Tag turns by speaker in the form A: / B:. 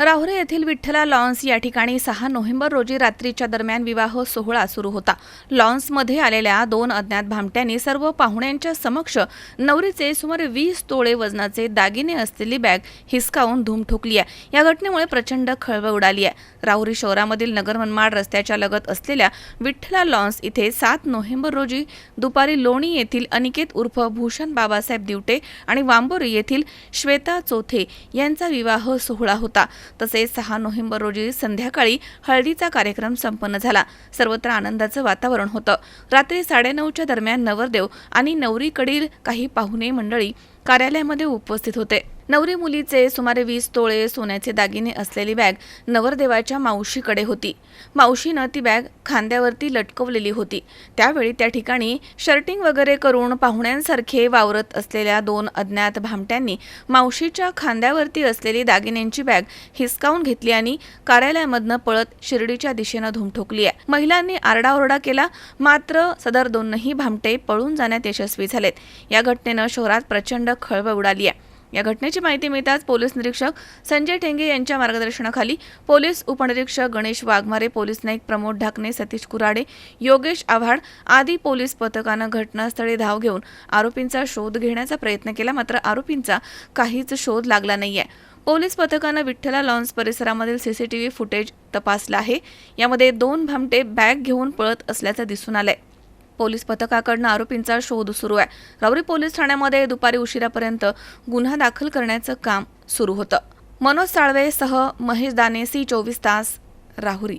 A: राहुरी येथील विठ्ठला लॉन्स या ठिकाणी सहा नोव्हेंबर रोजी रात्रीच्या दरम्यान विवाह सोहळा सुरू होता. लॉन्समध्ये आलेल्या दोन अज्ञात भामट्यांनी सर्व पाहुण्यांच्या समक्ष नवरीचे सुमारे वीस तोळे वजनाचे दागिने असलेली बॅग हिसकावून धूम ठोकली आहे. या घटनेमुळे प्रचंड खळबळ उडाली आहे. राहुरी शहरामधील नगर मनमाड रस्त्याच्या लगत असलेल्या विठ्ठला लॉन्स इथे सात नोव्हेंबर रोजी दुपारी लोणी येथील अनिकेत उर्फ भूषण बाबासाहेब दिवटे आणि वांबोरी येथील श्वेता चोथे यांचा विवाह सोहळा होता. तसेच सहा नोव्हेंबर रोजी संध्याकाळी हळदीचा कार्यक्रम संपन्न झाला. सर्वत्र आनंदाचं वातावरण होतं. रात्री साडेनऊच्या दरम्यान नवरदेव आणि नवरीकडील काही पाहुणे मंडळी कार्यालयामध्ये उपस्थित होते. नवरी मुलीचे सुमारे वीस तोळे सोन्याचे दागिने असलेली बॅग नवरदेवाच्या मावशीकडे होती. मावशीनं ती बॅग खांद्यावरती लटकवलेली होती. त्यावेळी त्या ठिकाणी शर्टिंग वगैरे करून पाहुण्यांसारखे वावरत असलेल्या दोन अज्ञात भामट्यांनी मावशीच्या खांद्यावरती असलेली दागिन्यांची बॅग हिसकावून घेतली आणि कार्यालयामधनं पळत शिर्डीच्या दिशेनं धूम ठोकली आहे. महिलांनी आरडाओरडा केला. मात्र सदर दोनही भामटे पळून जाण्यात यशस्वी झालेत. या घटनेनं शहरात प्रचंड खळबळ उडाली आहे. या घटनेची माहिती मिळताच पोलीस निरीक्षक संजय ठेंगे यांच्या मार्गदर्शनाखाली पोलीस उपनिरीक्षक गणेश वाघमारे पोलीस नाईक प्रमोद ढाकणे सतीश कुराडे योगेश आव्हाड आदी पोलीस पथकानं घटनास्थळी धाव घेऊन आरोपींचा शोध घेण्याचा प्रयत्न केला. मात्र आरोपींचा काहीच शोध लागला नाहीये. पोलीस पथकानं विठ्ठला लॉन्स परिसरामधील सीसीटीव्ही फुटेज तपासलं आहे. यामध्ये दोन भामटे बॅग घेऊन पळत असल्याचं दिसून आलंय. पोलीस पथकाकडनं आरोपींचा शोध सुरू आहे. राऊरी पोलीस ठाण्यामध्ये दुपारी उशिरापर्यंत गुन्हा दाखल करण्याचं काम सुरू होतं. मनोज साळवेसह महेश दाने सी चोवीस तास राहुरी.